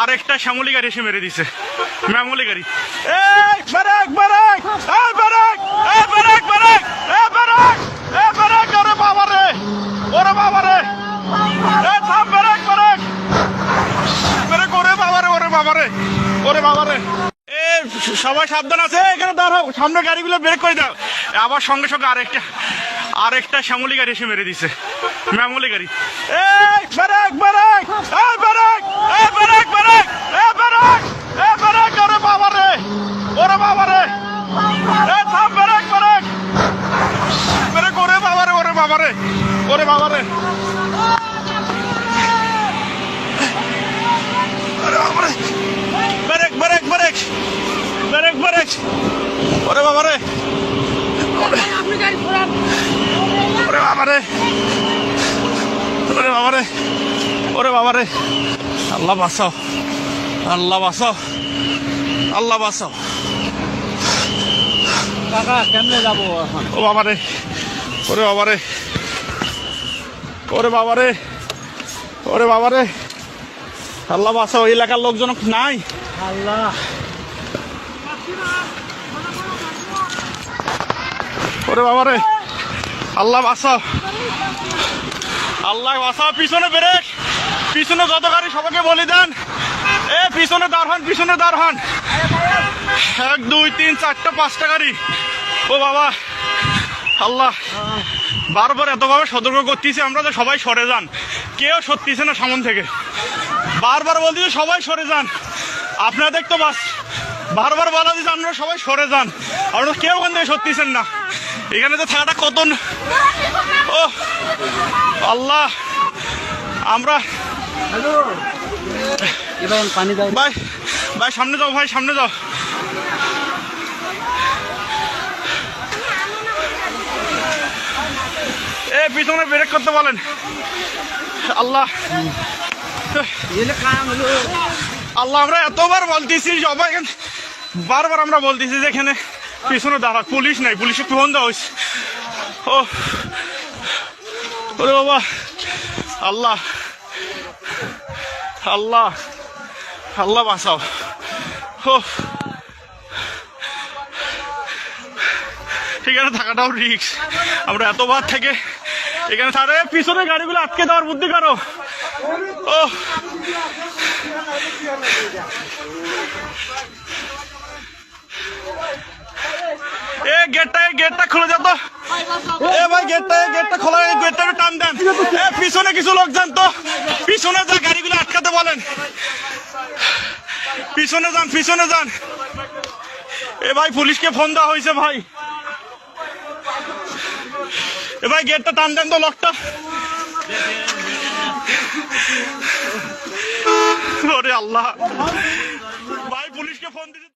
আরেকটা শ্যামলি গাড়ি এসে মেরে দিছে। ম্যামলি গাড়ি। সবাই সাবধান আছে এখানে দাঁড়াও, সামনে গাড়িগুলো ব্রেক করে দাও। আবার সঙ্গে সঙ্গে আরেকটা আরেকটা শ্যামলি গাড়ি এসে মেরে দিছে। ম্যামলি গাড়ি ব্রেক ব্রেক এই ব্রেক এই ব্রেক ওরে বাবা রে ওরে বাবা রে এই থাম ব্রেক ব্রেক ব্রেক ওরে বাবা রে ওরে বাবা রে ওরে বাবা রে আরে বাবা রে brake brake brake brake brake ওরে বাবা রে আপনি গাড়ি ওরে বাবা রে ওরে বাবা রে ওরে বাবা রে আল্লাহ বাঁচাও। আল্লাহ বাঁচাও। আল্লাহ বাঁচাও। কাকা কেমনে যাব এখন? ও বাবা রে ওরে বাবা রে ওরে বাবা রে ওরে বাবা রে আল্লাহ বাঁচাও এই এলাকার লোকজন নাই। আল্লাহ। ওরে বাবা রে আল্লাহ বাঁচাও। আল্লাহ বাঁচাও পিছনে ব্রেক। পিছনে যত গাড়ি সবাইকে বলি দেন। এ পিছনে দাঁড় হন পিছনে দাঁড় হন। এক দুই তিন চারটা পাঁচটা গাড়ি। ও বাবা। আল্লাহ বারবার এতভাবে সতর্ক করতেছি আমরা যে সবাই সরে যান। কেউ সত্যিছে না সামন থেকে। বারবার বলতেছি সবাই সরে যান। আপনাদের তো বাস বারবার বলা দিচ্ছে আপনারা সবাই সরে যান। আপনারা কেউ ওখান থেকে সত্যিছেন না। এখানে তো থাকাটা কত ন- ও আল্লাহ আমরা ভাই ভাই সামনে যাও ভাই সামনে যাও। এ, পিছনে ব্রেক করতে বলেন। আল্লাহ। আল্লাহ, আমরা এতবার বলতেছি, সবাই বারবার আমরা বলতেছি যে এখানে পিছনে দাঁড়া, পুলিশ নাই, পুলিশে ফোন দেওয়া হয়েছে। ও। ওরে বাবা। আল্লাহ। আল্লাহ। আল্লাহ বাঁচাও। ও। এখানে থাকাটাও রিক্স আমরা এতবার থেকে এখানে তারে পিছনে গাড়িগুলো আটকে দেওয়ার বুদ্ধি কারও। ও এ গেটটা গেটটা খুলে যা তো। এ ভাই গেটটা গেটটা খোলা গেটটা একটু টান দেন। এ পিছনে কিছু লোক যান তো। পিছনে যা গাড়িগুলো আটকাতে বলেন। পিছনে যান পিছনে যান। এ ভাই পুলিশকে ফোন দেওয়া হয়েছে ভাই। এ ভাই গেটটা টান দেন তো লকটা আল্লাহ। ভাই পুলিশকে ফোন দিছে।